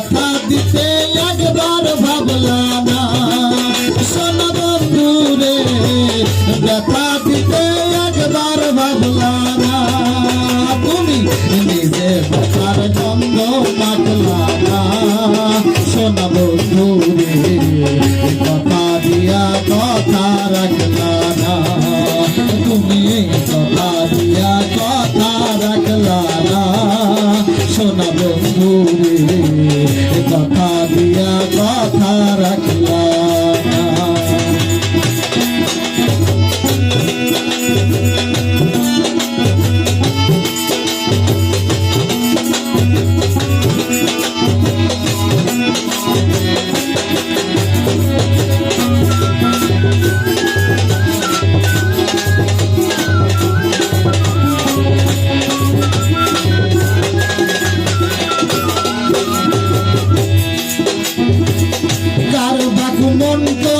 ব্যথা দিতে একবার ভাবলা না। শোনা বন্ধু রে ব্যথা দিতে একবার ভাবলা তুমি নিজে ব্যথার গন্ধ মাখলা না। শোনা বন্ধু রে কথা দিয়া কথা রাখলা তুমি কথা দিয়া কথা রাখলা না। বন্ধু রে কথা রাখলা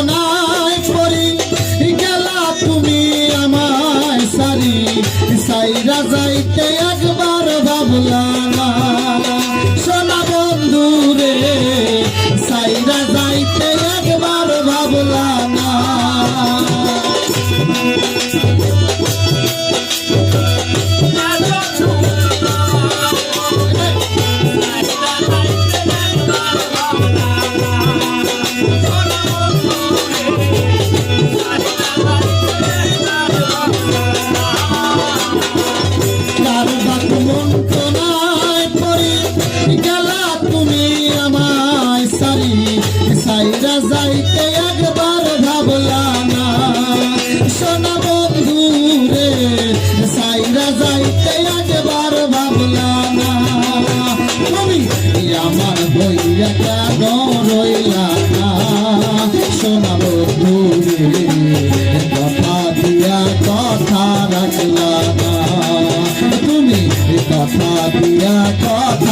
নাই তুমি আমায় সারি। সাইরা যাইতে আমার বইয়া কেন রইলা না? সোনা বন্ধু কথা দিয়া কথা রাখলা না। তুমি কথা দিয়া কথা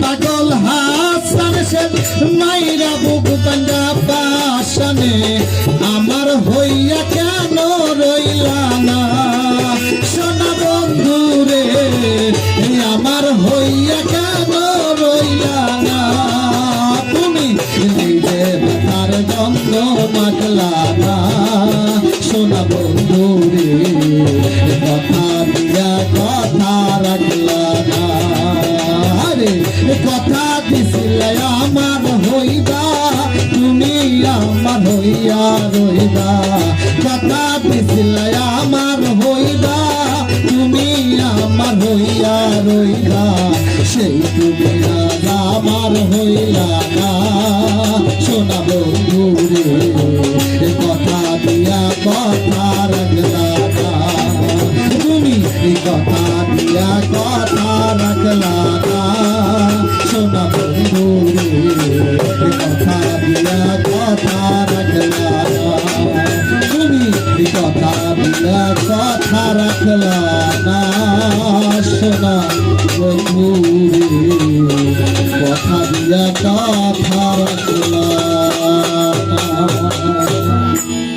পাগল হাসান সে মাইরা বুক পান্ডা পাশানে। আমার হইয়া কেন রইলা না? সোনা বন্ধু রে, আমার হইয়া কেন রইলা না? তুমি নিজে ব্যথার গন্ধ মাখলা না। সোনা বন্ধু রে, কথা দিয়া কথা রাখলা না। কথা দিছিলে, আমার হইবা। তুমি আমার হইয়া রইবা। কথা দিছিলে, আমার হইবা। তুমি আমার হইয়া রইবা। সেই তুমি আমার হইলা না। সোনা বন্ধু কথা দিয়া কথা রাখলা তুমি কথা দিয়া কথা রাখলা না সোনা বন্ধু রে কথা দিয়া কথা রাখলা তুমি কথা দিয়া কথা রাখলা না সোনা বন্ধু